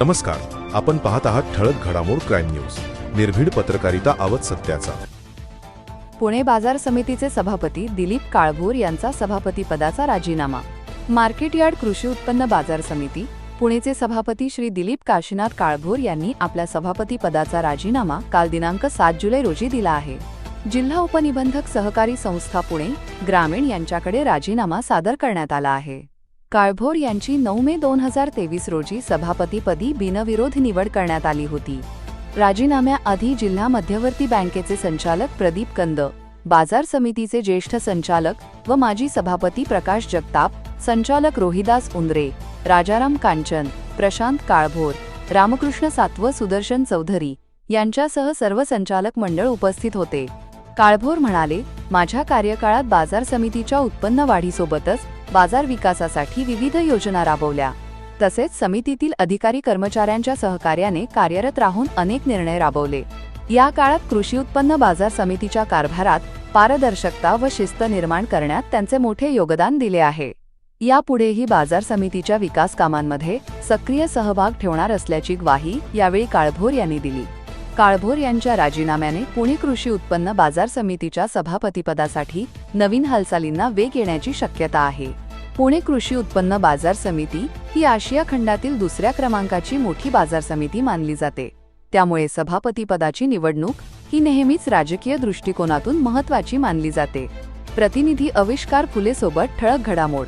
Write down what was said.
नमस्कार. आपण पाहत आहात ठळक घडामोड क्राईम न्यूज. निर्भीड पत्रकारिता आवत सत्याचा. पुणे बाजार समितीचे सभापती दिलीप काळभोर यांचा सभापती पदाचा राजीनामा. मार्केट यार्ड कृषी उत्पन्न बाजार समिती पुणेचे सभापती श्री दिलीप काशीनाथ काळभोर यांनी आपल्या सभापती पदाचा राजीनामा काल दिनांक सात जुलै रोजी दिला आहे. जिल्हा उपनिबंधक सहकारी संस्था पुणे ग्रामीण यांच्याकडे राजीनामा सादर करण्यात आला आहे. काळभोर यांची नऊ मे दोन हजार तेवीस रोजी सभापतीपदी बिनविरोध निवड करण्यात आली होती. राजीनाम्याआधी जिल्हा मध्यवर्ती बँकेचे संचालक प्रदीप कंद बाजार समितीचे ज्येष्ठ संचालक व माजी सभापती प्रकाश जगताप संचालक रोहिदास उंद्रे राजाराम कांचन प्रशांत काळभोर रामकृष्ण सातव सुदर्शन चौधरी यांच्यासह सर्व संचालक मंडळ उपस्थित होते. काळभोर म्हणाले माझ्या कार्यकाळात बाजार समितीच्या उत्पन्न वाढीसोबतच बाजार विकासासाठी विविध योजना राबवल्या. तसेच समितीतील अधिकारी कर्मचाऱ्यांच्या सहकार्याने कार्यरत राहून अनेक निर्णय राबवले. या काळात कृषी उत्पन्न बाजार समितीच्या कारभारात पारदर्शकता व शिस्त निर्माण करण्यात त्यांचे मोठे योगदान दिले आहे. यापुढेही बाजार समितीच्या विकास कामांमध्ये सक्रिय सहभाग ठेवणार असल्याची ग्वाही यावेळी काळभोर यांनी दिली. काळभोर यांच्या राजीनाम्याने पुणे कृषी उत्पन्न बाजार समितीच्या सभापतीपदासाठी नवीन हालचालींना वेग येण्याची शक्यता आहे. पुणे कृषी उत्पन्न बाजार समिती ही आशिया खंडातील दुसऱ्या क्रमांकाची मोठी बाजार समिती मानली जाते. त्यामुळे सभापतीपदाची निवडणूक ही नेहमीच राजकीय दृष्टिकोनातून महत्वाची मानली जाते. प्रतिनिधी अविष्कार फुलेसोबत ठळक घडामोड.